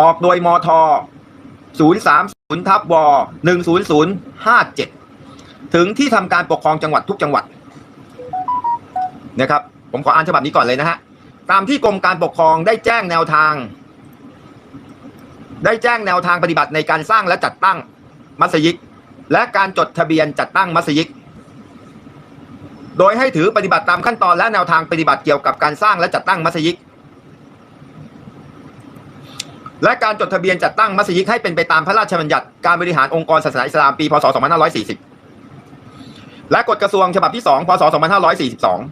ออกโดยมท030ทับว10057 ถึงที่ทำการปกครองจังหวัดทุกจังหวัดนะครับ ผมขออ่านฉบับนี้ก่อนเลยนะฮะ ตามที่กรมการปกครองได้แจ้งแนวทาง ได้แจ้งแนวทางปฏิบัติในการสร้างและจัดตั้งมัสยิดและการจดทะเบียนจัดตั้งมัสยิดโดยให้ถือปฏิบัติตามขั้นตอนและแนวทางปฏิบัติเกี่ยวกับการสร้างและจัดตั้งมัสยิด และการจดทะเบียนจัดตั้งมัสยิดให้เป็นไปตามพระราชบัญญัติการบริหารองค์กรศาสนาอิสลามปี พศ 2540 และกฎกระทรวงฉบับที่ 2 พศ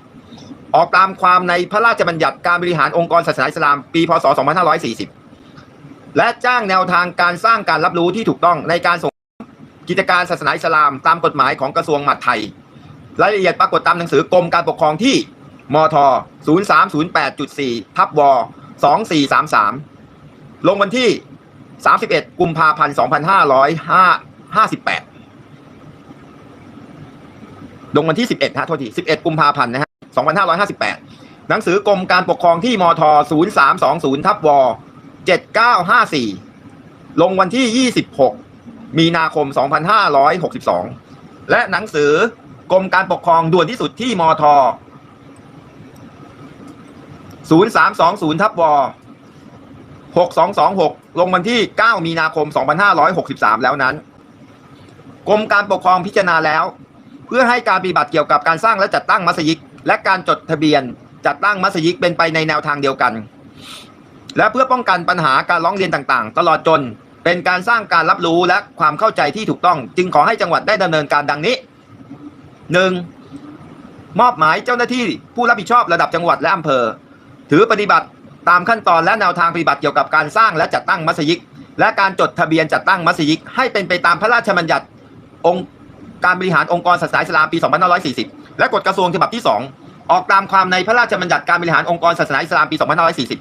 2542 ออกตามความในพระราชบัญญัติการบริหารองค์กรศาสนาอิสลามปี พศ 2540 และจ้างแนวทางการสร้างการรับรู้ที่ถูกต้องในการส่งกิจการศาสนาอิสลามตามกฎหมายของกระทรวงมหาดไทย รายละเอียดปรากฏตามหนังสือกรมการปกครองที่มท 0308.4ทับว2433 ลงวันที่ 31 กุมภาพันธ์ 2558 ลงวันที่ 11 ฮะ โทษที 11 กุมภาพันธ์นะฮะ 2558 หนังสือกรมการปกครองที่มท 0320 ทับว 7954 ลงวันที่ 26 มีนาคม 2562 และหนังสือกรมการปกครองด่วนที่สุดที่มท 0320 ทับว 6226 ลงวันที่ 9 มีนาคม 2563 แล้วนั้น กรมการปกครองพิจารณาแล้ว เพื่อให้การปฏิบัติเกี่ยวกับการสร้างและจัดตั้งมัสยิดและการจดทะเบียนจัดตั้งมัสยิดเป็นไปในแนวทางเดียวกัน และเพื่อป้องกันปัญหาการร้องเรียนต่างๆ ตลอดจนเป็นการสร้างการรับรู้และความเข้าใจที่ถูกต้อง จึงขอให้จังหวัดได้ดำเนินการดังนี้ 1. มอบหมายเจ้าหน้าที่ผู้รับผิดชอบระดับจังหวัดและอำเภอ ถือปฏิบัติ ตามขั้นตอนและแนวทางปฏิบัติเกี่ยวกับการสร้างและจัดตั้งมัสยิดและการจดทะเบียนจัดตั้งมัสยิดให้เป็นไปตามพระราชบัญญัติองค์การบริหารองค์กรศาสนาอิสลามปี 2540 และกฎกระทรวงฉบับที่ 2 ออกตามความในพระราชบัญญัติการบริหารองค์กรศาสนาอิสลามปี 2540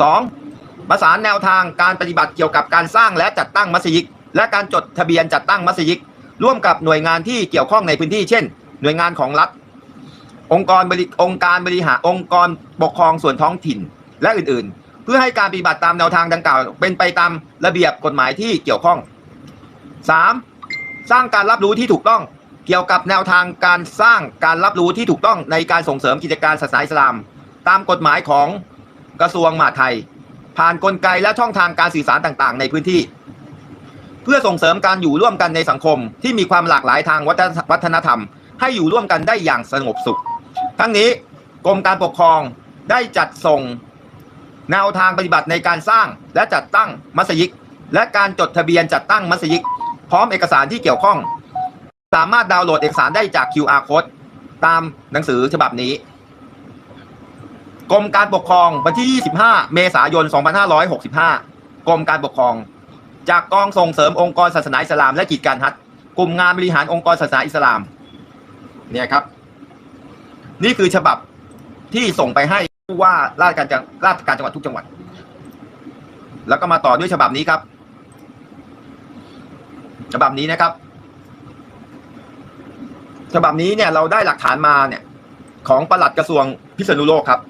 2. ประสานแนวทางการปฏิบัติเกี่ยวกับการสร้างและจัดตั้งมัสยิดและการจดทะเบียนจัดตั้งมัสยิดร่วมกับหน่วยงานที่เกี่ยวข้องในพื้นที่เช่น หน่วยงานของรัฐ องค์กรบริองค์การบริหารองค์กรปกครองส่วนท้องถิ่นและอื่นๆ เพื่อให้การปฏิบัติตามแนวทางดังกล่าว เป็นไปตามระเบียบกฎหมายที่เกี่ยวข้อง 3. สร้างการรับรู้ที่ถูกต้อง เกี่ยวกับแนวทางการสร้างการรับรู้ที่ถูกต้องในการส่งเสริมกิจการศาสนาอิสลาม ตามกฎหมายของกระทรวงมหาดไทย ผ่านนกลไกและช่องทางการสื่อสารต่างๆ ในพื้นที่ เพื่อส่งเสริมการอยู่ร่วมกันในสังคมที่มีความหลากหลายทางวัฒนธรรม ให้อยู่ร่วมกันได้อย่างสงบสุข ทั้งนี้กรมการปกครองได้จัดส่งแนวทางปฏิบัติในการสร้างและจัดตั้งมัสยิดและการจดทะเบียนจัดตั้งมัสยิดพร้อมเอกสารที่เกี่ยวข้อง สามารถดาวน์โหลดเอกสารได้จาก QR code ตามหนังสือฉบับนี้ กรมการปกครองวันที่ 25 เมษายน 2565 กรมการปกครอง จากกองส่งเสริมองค์กรศาสนาอิสลามและกิจการฮัทกลุ่มงานบริหารองค์กรศาสนาอิสลาม เนี่ยครับ นี่คือฉบับที่ส่งไปให้ผู้ว่าราชการจังราชการจังหวัดทุกจังหวัด แล้วก็มาต่อด้วยฉบับนี้ครับ ฉบับนี้นะครับ ฉบับนี้เนี่ยเราได้หลักฐานมาเนี่ย ของปลัดกระทรวงพิษณุโลกครับ